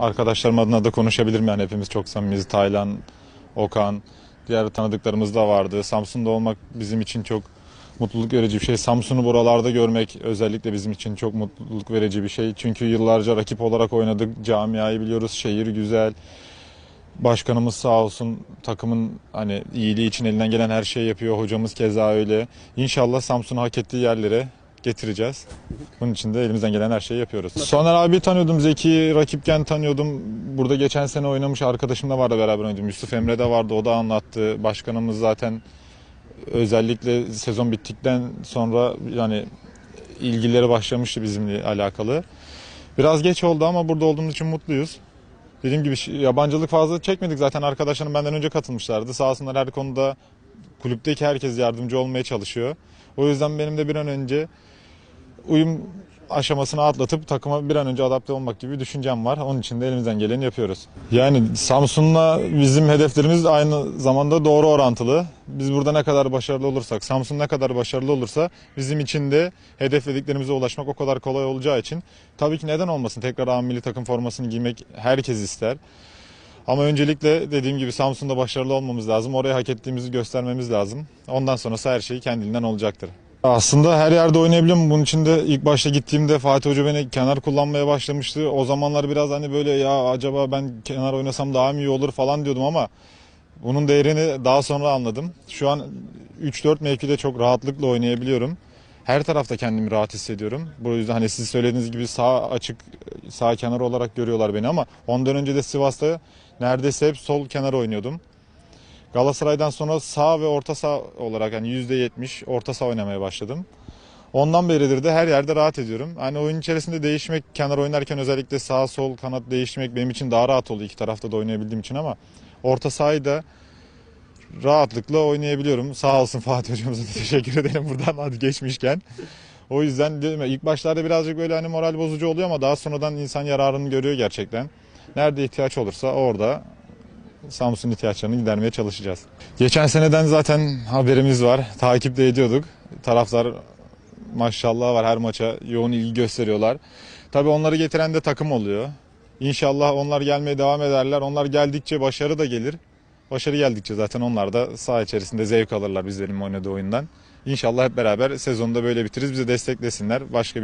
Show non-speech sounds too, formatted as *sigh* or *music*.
Arkadaşlarım adına da konuşabilirim yani hepimiz çok samimiyiz. Taylan, Okan, diğer tanıdıklarımız da vardı. Samsun'da olmak bizim için çok mutluluk verici bir şey. Samsun'u buralarda görmek özellikle bizim için çok mutluluk verici bir şey. Çünkü yıllarca rakip olarak oynadık. Camiayı biliyoruz. Şehir güzel. Başkanımız sağ olsun takımın hani iyiliği için elinden gelen her şeyi yapıyor. Hocamız keza öyle. İnşallah Samsun'u hak ettiği yerlere getireceğiz. Bunun için de elimizden gelen her şeyi yapıyoruz. Soner abi tanıyordum. Zeki rakipken tanıyordum. Burada geçen sene oynamış arkadaşım da vardı beraber oynadım. Yusuf Emre de vardı. O da anlattı. Başkanımız zaten özellikle sezon bittikten sonra yani ilgileri başlamıştı bizimle alakalı. Biraz geç oldu ama burada olduğumuz için mutluyuz. Dediğim gibi yabancılık fazla çekmedik zaten arkadaşlarım benden önce katılmışlardı. Sağ olsunlar her konuda kulüpteki herkes yardımcı olmaya çalışıyor. O yüzden benim de bir an önce uyum aşamasını atlatıp takıma bir an önce adapte olmak gibi bir düşüncem var. Onun için de elimizden geleni yapıyoruz. Yani Samsun'la bizim hedeflerimiz aynı zamanda doğru orantılı. Biz burada ne kadar başarılı olursak, Samsun ne kadar başarılı olursa bizim için de hedeflediklerimize ulaşmak o kadar kolay olacağı için tabii ki neden olmasın tekrar A milli takım formasını giymek herkes ister. Ama öncelikle dediğim gibi Samsun'da başarılı olmamız lazım. Oraya hak ettiğimizi göstermemiz lazım. Ondan sonrası her şey kendiliğinden olacaktır. Aslında her yerde oynayabiliyorum. Bunun için de ilk başta gittiğimde Fatih Hoca beni kenar kullanmaya başlamıştı. O zamanlar biraz hani böyle ya acaba ben kenar oynasam daha mı iyi olur falan diyordum ama bunun değerini daha sonra anladım. Şu an 3-4 mevkide çok rahatlıkla oynayabiliyorum. Her tarafta kendimi rahat hissediyorum. Bu yüzden hani siz söylediğiniz gibi sağ açık sağ kenar olarak görüyorlar beni ama ondan önce de Sivas'ta neredeyse hep sol kenar oynuyordum. Galatasaray'dan sonra sağ ve orta saha olarak hani %70 orta saha oynamaya başladım. Ondan beridir de her yerde rahat ediyorum. Hani oyun içerisinde değişmek, kenar oynarken özellikle sağ sol kanat değiştirmek benim için daha rahat oluyor iki tarafta da oynayabildiğim için ama orta sahayı da rahatlıkla oynayabiliyorum. Sağ olsun Fatih hocamıza *laughs* teşekkür edelim buradan hadi geçmişken. O yüzden ilk başlarda birazcık böyle hani moral bozucu oluyor ama daha sonradan insan yararını görüyor gerçekten. Nerede ihtiyaç olursa orada Samsun ihtiyaçlarını gidermeye çalışacağız. Geçen seneden zaten haberimiz var. Takip de ediyorduk. Taraftar maşallah var her maça yoğun ilgi gösteriyorlar. Tabii onları getiren de takım oluyor. İnşallah onlar gelmeye devam ederler. Onlar geldikçe başarı da gelir. Başarı geldikçe zaten onlar da saha içerisinde zevk alırlar bizlerin oynadığı oyundan. İnşallah hep beraber sezonda böyle bitiririz. Bizi desteklesinler. Başka bir